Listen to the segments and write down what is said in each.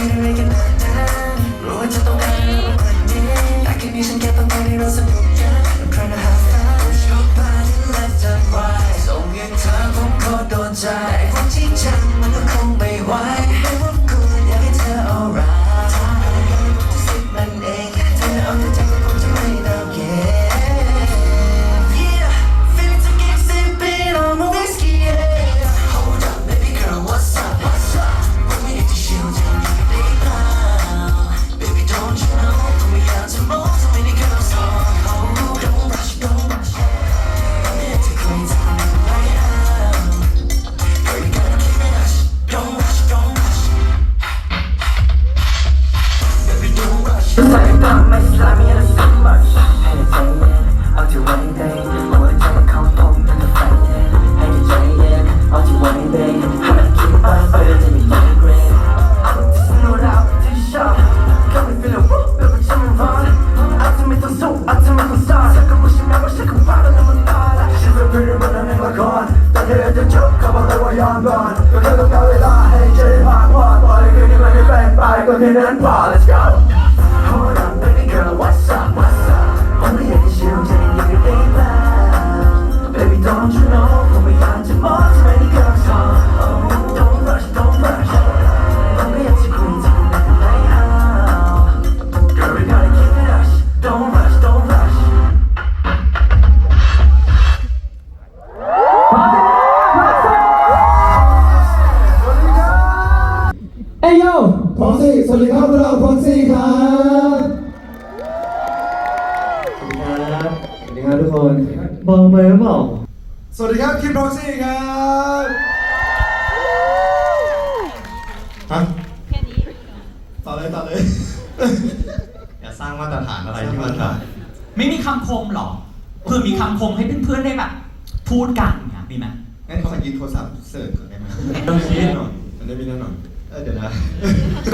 รู้ว่าจะต้องกอะรประมนี้แต่แค่นี้ฉันแค่ต้องการให้เราสนุกกัน I'm trying to have fun Your body left and right ส่งอย่างเธอคงโคตรโดนใจ ละครแต่เธอจะจบก็บอกเลยว่ายอมก่อนก็แค่ต้องการเวลาให้ใจพักผ่อนปล่อยคืนนี้มันไม่เป็นไปก็ที่นั้นพอ Let's go อมสี่สวัสดีครับพวกเราพร้อมสี่ครับสวัสดีครับสวัสดีครับทุกคนเบาไปหรือเปล่าสวัสดีครับคิมพ็อกซี่ครับฮะแค่นี้ต่อเลยต่อเลย อย่าสร้างมาตรฐานอะไรที่มันแบบไม่มีคำคมเหรอเพื่อมีคำคมให้เพื่อนๆได้แบบพูดกันเนี่ยมีไหมงั้นขอยืนโทรศัพท์เสิร์ชก่อนได้ไหมต้องชี้หน่อยมันได้มีแน่นอน เออเดี๋ยวนะ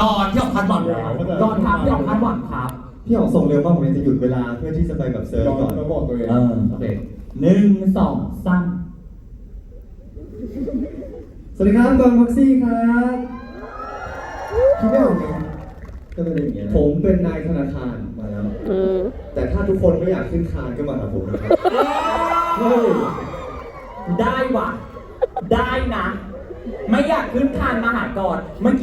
ก่อนพี่ออกพันหวังแล้วก่อนครับพี่ออกพันหวังครับ พี่ออกส่งเร็วมากผมจะหยุดเวลาเพื่อที่จะไปแบบเซิร์ชก่อนย้อนมาบอกตัวเองเออโอเคหนึ่งสองสามสวัสดีครับกอนพ็อกซี่ครับคิดไม่ออกไงก็เป็นอย่างเงี้ยผมเป็นนายธนาคารมาแล้ว แต่ถ้าทุกคนไม่อยากขึ้นคานก็มาหาผมนะครับ เฮ้ย ได้ว่ะ ได้นะ ไม่อยากขึ้นคานมาหาก่อนเมื่อกี้